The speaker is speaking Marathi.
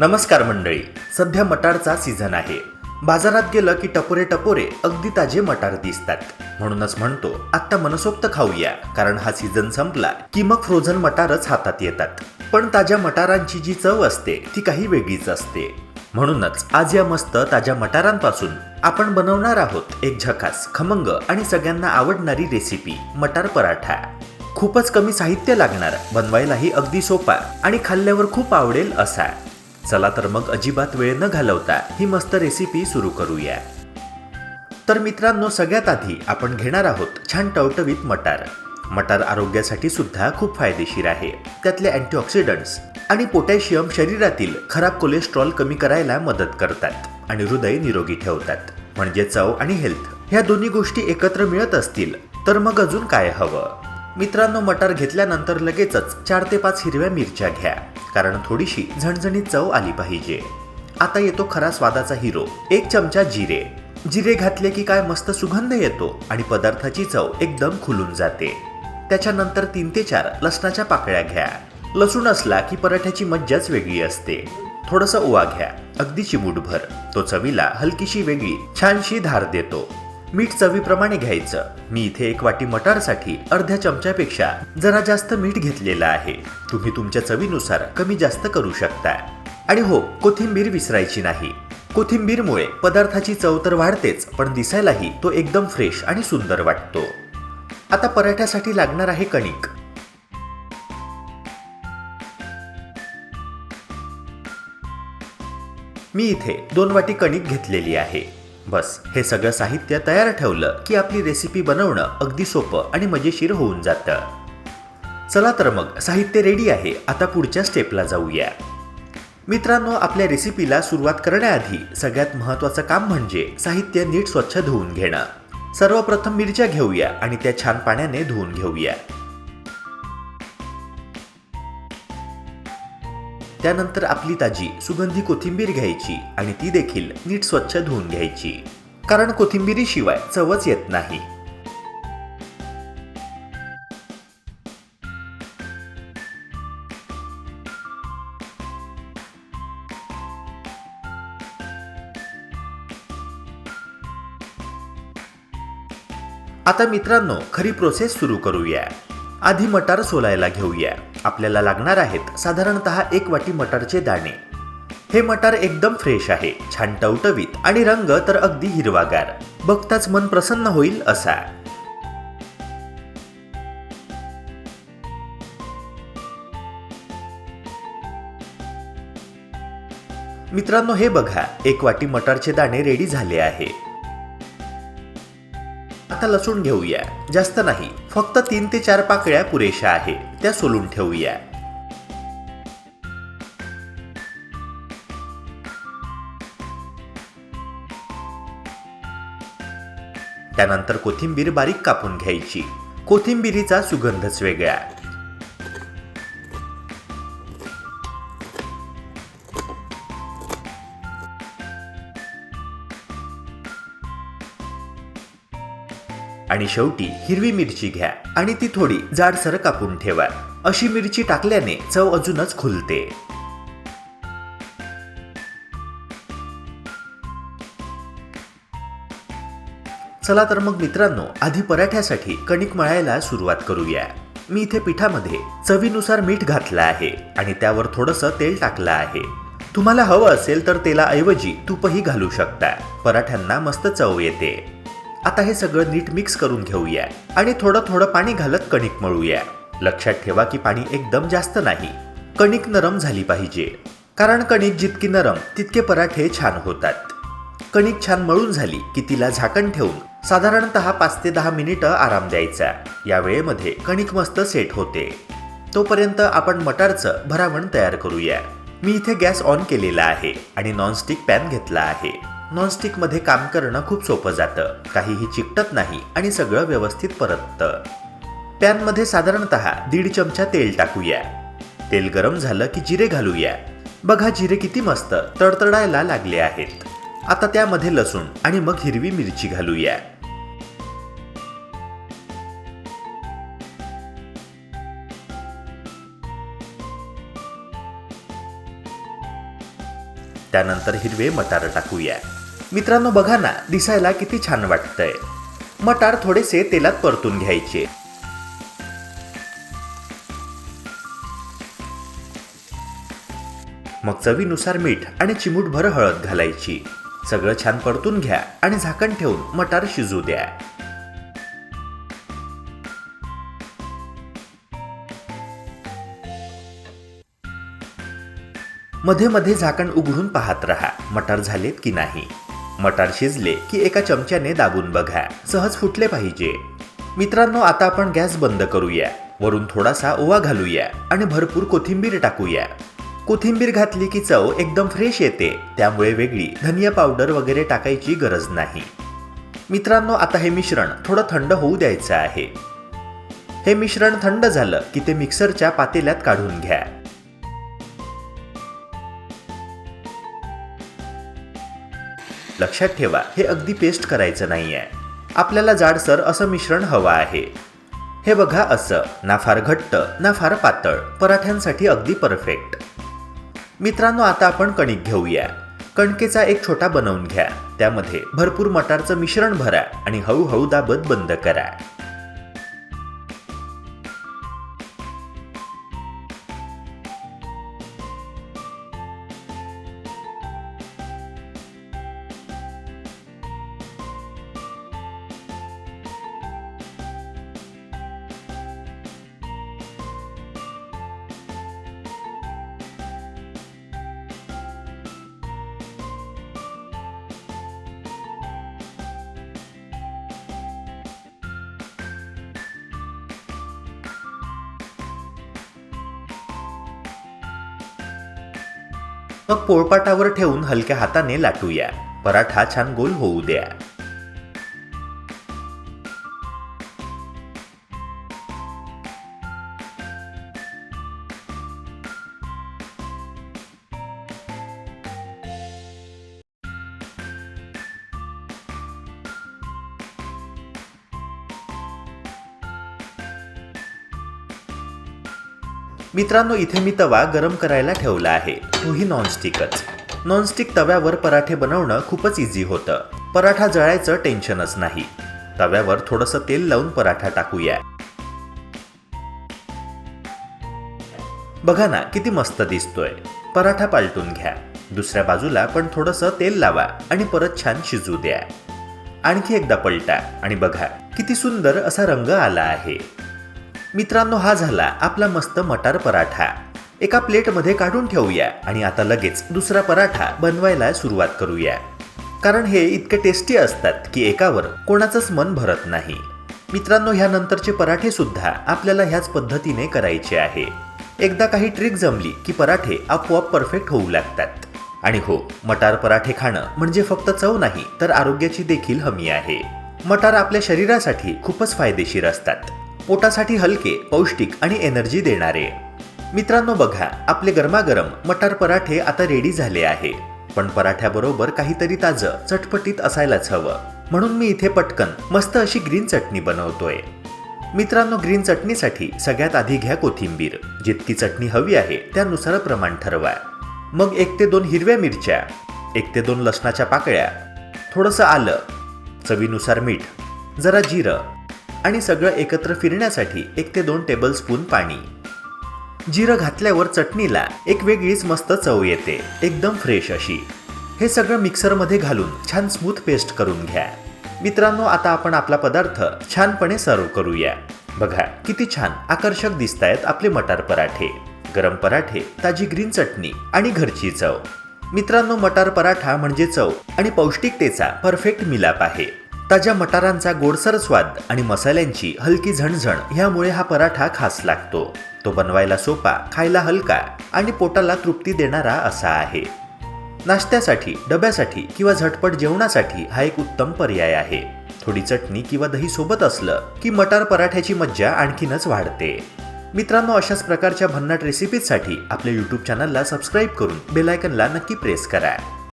नमस्कार मंडळी. सध्या मटारचा सीझन आहे. बाजारात गेलं की टपोरे टपोरे अगदी ताजे मटार दिसतात. म्हणूनच म्हणतो आत्ता मनसोक्त खाऊया कारण हा सीझन संपला की मग फ्रोझन मटारच हातात येतात. पण ताज्या मटारांची जी चव असते ती काही वेगळीच असते. म्हणूनच आज या मस्त ताज्या मटारांपासून आपण बनवणार आहोत एक झकास खमंग आणि सगळ्यांना आवडणारी रेसिपी मटार पराठा. खूपच कमी साहित्य लागणार बनवायलाही अगदी सोपा आणि खाल्ल्यावर खूप आवडेल असा. चला तर मग अजिबात वेळ न घालवता ही मस्त रेसिपी सुरू करूया. तर मित्रांनो सगळ्यात आधी आपण घेणार आहोत छान टवटवीत मटार. मटार आरोग्यासाठी सुद्धा खूप फायदेशीर आहे. त्यातले अँटीऑक्सिडंट्स आणि पोटॅशियम शरीरातील खराब कोलेस्ट्रॉल कमी करायला मदत करतात आणि हृदय निरोगी ठेवतात. म्हणजे चव आणि हेल्थ ह्या दोन्ही गोष्टी एकत्र मिळत असतील तर मग अजून काय हवं? मित्रांनो मटार घेतल्यानंतर लगेचच चार ते पाच हिरव्या मिरच्या घ्या कारण थोडीशी झणझणीत चव आली पाहिजे. आता येतो खरा स्वादाचा हिरो एक चमचा जिरे. जिरे घातले की काय मस्त सुगंध येतो आणि पदार्थाची चव एकदम खुलून जाते. त्याच्यानंतर तीन ते चार लसणाच्या पाकळ्या घ्या. लसूण असला की पराठ्याची मज्जाच वेगळी असते. थोडंसं ओवा घ्या अगदी चिमूटभर. तो चवीला हलकीशी वेगळी छानशी धार देतो. मीठ चवीप्रमाणे घ्यायचं. मी इथे एक वाटी मटारसाठी अर्ध्या चमच्यापेक्षा जरा जास्त मीठ घेतलेलं आहे. तुम्ही तुमच्या चवीनुसार कमी जास्त करू शकता आणि हो कोथिंबीर विसरायची नाही. कोथिंबीरमुळे पदार्थाची चव तर वाढतेच पण दिसायलाही तो एकदम फ्रेश आणि सुंदर वाटतो. आता पराठ्यासाठी लागणार आहे कणिक. मी इथे दोन वाटी कणिक घेतलेली आहे. बस हे सगळं साहित्य तयार ठेवलं की आपली रेसिपी बनवणं अगदी सोपं आणि मजेशीर होऊन जातं. चला तर मग साहित्य रेडी आहे आता पुढच्या स्टेपला जाऊया. मित्रांनो आपल्या रेसिपीला सुरुवात करण्याआधी सगळ्यात महत्त्वाचं काम म्हणजे साहित्य नीट स्वच्छ धुवून घेणं. सर्वप्रथम मिरच्या घेऊया आणि त्या छान पाण्याने धुवून घेऊया. त्यानंतर आपली ताजी सुगंधी कोथिंबीर घ्यायची आणि ती देखील नीट स्वच्छ धुवून घ्यायची. कारण कोथिंबिरीशिवाय चवच येत नाही. आता मित्रांनो खरी प्रोसेस सुरू करूया. आधी मटार सोलायला घेऊया. आपल्याला लागणार आहेत साधारणतः एक वाटी मटारचे दाणे. हे मटार एकदम फ्रेश आहे छान टवटवीत आणि रंग तर अगदी हिरवागार. बघताच मन प्रसन्न होईल असा. मित्रांनो हे बघा एक वाटी मटारचे दाणे रेडी झाले आहे. आता लसूण घेऊया. जास्त नाही फक्त तीन ते चार पाकळ्या पुरेशा आहे त्या सोलून ठेवूया. त्यानंतर कोथिंबीर बारीक कापून घ्यायची. कोथिंबीरीचा सुगंधच वेगळा. आणि शेवटी हिरवी मिरची घ्या आणि ती थोडी जाडसर कापून ठेवा. अशी मिरची टाकल्याने चव अजूनच खुलते. चला तर मग मित्रांनो आधी पराठ्यासाठी कणिक मळायला सुरुवात करूया. मी इथे पिठामध्ये चवीनुसार मीठ घातलं आहे आणि त्यावर थोडंसं तेल टाकलं आहे. तुम्हाला हवं असेल तर तेलाऐवजी तूपही घालू शकता. पराठ्यांना मस्त चव येते. आता हे सगळं नीट मिक्स करून घेऊया आणि थोडं थोडं पाणी घालत कणिक मळूया. लक्षात ठेवा की पाणी एकदम जास्त नाही. कणिक नरम झाली पाहिजे. कारण कणिक जितकी नरम तितके पराठे छान होतात. कणिक छान मळून झाली की तिला झाकण ठेवून साधारणतः पाच ते दहा मिनिटं आराम द्यायचा. या वेळेमध्ये कणिक मस्त सेट होते. तोपर्यंत आपण मटारचं भरावण तयार करूया. मी इथे गॅस ऑन केलेला आहे आणि नॉनस्टिक पॅन घेतला आहे. नॉनस्टिकमध्ये काम करणं खूप सोपं जातं. काहीही चिकटत नाही आणि सगळं व्यवस्थित परततं. पॅनमध्ये साधारणतः दीड चमचा तेल टाकूया. तेल गरम झालं की जिरे घालूया. बघा जिरे किती मस्त तडतडायला लागले आहेत. आता त्यामध्ये लसूण आणि मग हिरवी मिरची घालूया. त्यानंतर हिरवे मटार टाकूया. मित्रांनो बघा ना दिसायला किती छान वाटतंय. मटार थोडेसे तेलात परतून घ्यायचे. मग चवीनुसार मीठ आणि चिमूटभर हळद घालायची. सगळं छान परतून घ्या आणि झाकण ठेवून मटार शिजू द्या. मध्ये मध्ये झाकण उघडून पाहत राहा मटार झालेत की नाही. मटार शिजले की एका चमच्याने दाबून बघा. सहज फुटले पाहिजे. मित्रांनो आता आपण गॅस बंद करूया. वरून थोडासा ओवा घालूया आणि भरपूर कोथिंबीर टाकूया. कोथिंबीर घातली की चव एकदम फ्रेश येते. त्यामुळे वेगळी धनिया पावडर वगैरे टाकायची गरज नाही. मित्रांनो आता हे मिश्रण थोडं थंड होऊ द्यायचं आहे. हे मिश्रण थंड झालं की ते मिक्सरच्या पातेल्यात काढून घ्या. लक्षात ठेवा हे अगदी पेस्ट करायचं नाही आहे आपल्याला जाडसर असं मिश्रण हवं आहे. हे बघा असं ना फार घट्ट ना फार पातळ पराठ्यांसाठी अगदी परफेक्ट मित्रांनो आता आपण कणिक घेऊया. कणकेचा एक छोटा बनवून घ्या. त्यामध्ये भरपूर मटारचं मिश्रण भरा आणि हळूहळू दाबत बंद करा. मग पोळपाटावर ठेवून हलक्या हाताने लाटूया. पराठा छान गोल होऊ द्या. मित्रांनो इथे मी तवा गरम करायला ठेवला आहे. तोही नॉनस्टिकच नॉनस्टिक तव्यावर पराठे बनवणं खूपच इझी होतं. पराठा जळायचं टेन्शनच नाही. तव्यावर थोडंसं तेल लावून पराठा टाकूया. बघा ना किती मस्त दिसतोय. पराठा पालटून घ्या. दुसऱ्या बाजूला पण थोडंसं तेल लावा आणि परत छान शिजू द्या. आणखी एकदा पलटा आणि बघा किती सुंदर असा रंग आला आहे. मित्रांनो हा झाला आपला मस्त मटार पराठा. एका प्लेटमध्ये काढून ठेवूया आणि आता लगेच दुसरा पराठा बनवायला सुरुवात करूया. कारण हे इतके टेस्टी असतात की एकावर कोणाचंच मन भरत नाही. मित्रांनो ह्यानंतरचे पराठे सुद्धा आपल्याला ह्याच पद्धतीने करायचे आहे. एकदा काही ट्रिक जमली की पराठे आपोआप परफेक्ट होऊ लागतात. आणि हो मटार पराठे खाणं म्हणजे फक्त चव नाही तर आरोग्याची देखील हमी आहे. मटार आपल्या शरीरासाठी खूपच फायदेशीर असतात. पोटासाठी हलके पौष्टिक आणि एनर्जी देणारे. मित्रांनो बघा आपले गरमागरम मटार पराठे आता रेडी झाले आहे. पण पराठ्याबरोबर काहीतरी ताजं चटपटीत असायलाच हवं. म्हणून मी इथे पटकन मस्त अशी ग्रीन चटणी बनवतोय. मित्रांनो ग्रीन चटणीसाठी सगळ्यात आधी घ्या कोथिंबीर. जितकी चटणी हवी आहे त्यानुसार प्रमाण ठरवा. मग एक ते दोन हिरव्या मिरच्या एक ते दोन लसणाच्या पाकळ्या थोडंसं आलं चवीनुसार मीठ जरा जिरं आणि सगळं एकत्र फिरण्यासाठी एक ते दोन टेबलस्पून पाणी. जिरं घातल्यावर चटणीला एक वेगळीच मस्त चव येते एकदम फ्रेश अशी. हे सगळं मिक्सरमध्ये घालून छान स्मूथ पेस्ट करून घ्या. मित्रांनो आता आपण आपला पदार्थ छानपणे सर्व करूया. बघा किती छान आकर्षक दिसत आहेत आपले मटार पराठे. गरम पराठे ताजी ग्रीन चटणी आणि घरची चव. मित्रांनो मटार पराठा म्हणजे चव आणि पौष्टिकतेचा परफेक्ट मिलाप आहे. ताज्या मटारांचा गोडसर स्वाद आणि मसाल्यांची हलकी झणझण ह्यामुळे हा पराठा खास लागतो. तो बनवायला सोपा खायला हलका आणि पोटाला तृप्ती देणारा असा आहे. नाश्त्यासाठी डब्यासाठी किंवा झटपट जेवणासाठी हा एक उत्तम पर्याय आहे. थोडी चटणी किंवा दही सोबत असलं की मटार पराठ्याची मज्जा आणखीनच वाढते. मित्रांनो अशाच प्रकारच्या भन्नाट रेसिपीजसाठी आपल्या यूट्यूब चॅनलला सबस्क्राईब करून बेलायकनला नक्की प्रेस करा.